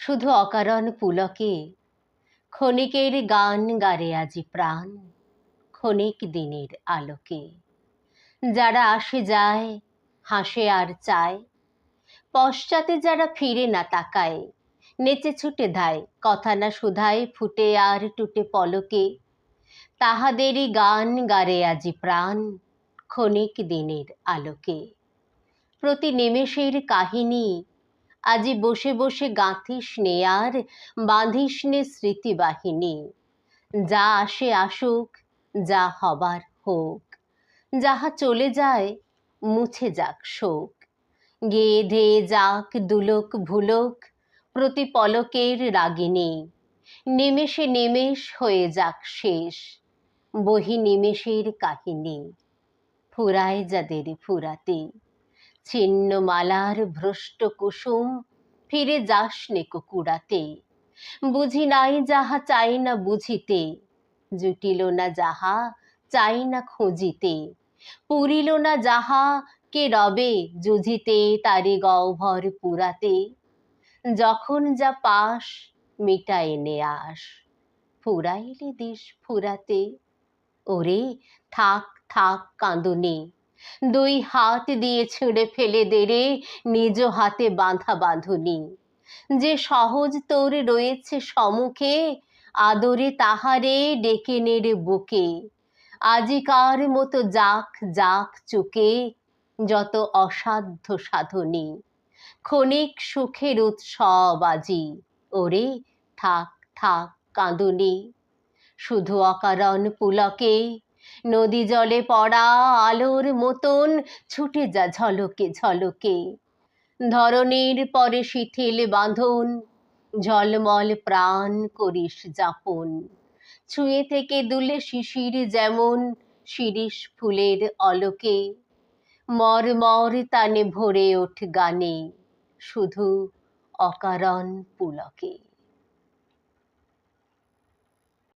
শুধু অকারণ পুলকে, ক্ষণিকের গান গারে আজি প্রাণ, ক্ষণিক দিনের আলোকে। যারা আসে যায়, হাসে আর চায়, পশ্চাতে যারা ফিরে না তাকায়, নেচে ছুটে ধায়, কথা না শুধায় ফুটে আর টুটে পলকে। তাহাদেরই গান গারে আজি প্রাণ, ক্ষণিক দিনের আলোকে। প্রতি নিমেষের কাহিনী আজি বসে বসে গাঁথিস নে আর, বাঁধিস নে স্মৃতিবাহিনী। যা আসে আসুক, যা হবার হোক। যাহা চলে যায়, মুছে যাক শোক। গেয়ে ধেয়ে যাক দুলোক ভুলোক, প্রতি পলকের রাগিনী নিমেষে নিমেষ হয়ে যাক শেষ, বহি নিমেষের কাহিনী। ফুরায় যাদের ফুরাতে। ছিন্ন মালার ভ্রষ্ট কুসুম, ফিরে যাস নে কুকুড়াতে। বুঝি নাই যাহা চাই না বুঝিতে, জুটিল না যাহা চাই না খুঁজিতে। পুরিল না যাহা কে রবে জুঝিতে তারে গহ্বর পুরাতে। যখন যা পাস মিটা এনে আস, ফুরাইলে দিস ফুরাতে। ওরে থাক থাক কাঁদুনি। দুই হাত দিয়ে ছিঁড়ে ফেলে দেরে নিজ হাতে বাঁধা বাঁধুনি। যে সহজ তোর রয়েছে সমুখে, আদরে তাহারে ডেকে নেড়ে বুকে। আজিকার মতো যাক যাক চুকে, যত অসাধ্য সাধনী। ক্ষণিক সুখের উৎসব আজি, ওরে থাক থাক কাঁদুনি। শুধু অকারণ পুলকে নদী জলে পড়া আলোর মতন ছুটে যা ঝলকে ঝলকে। ধরনের পরে শিথিল বাঁধন, ঝলমল প্রাণ করিস যাপন। ছুঁয়ে থেকে দুলে শিশির যেমন শিরিষ ফুলের অলোকে। মর মর তানে ভরে ওঠ গানে, শুধু অকারণ পুলকে।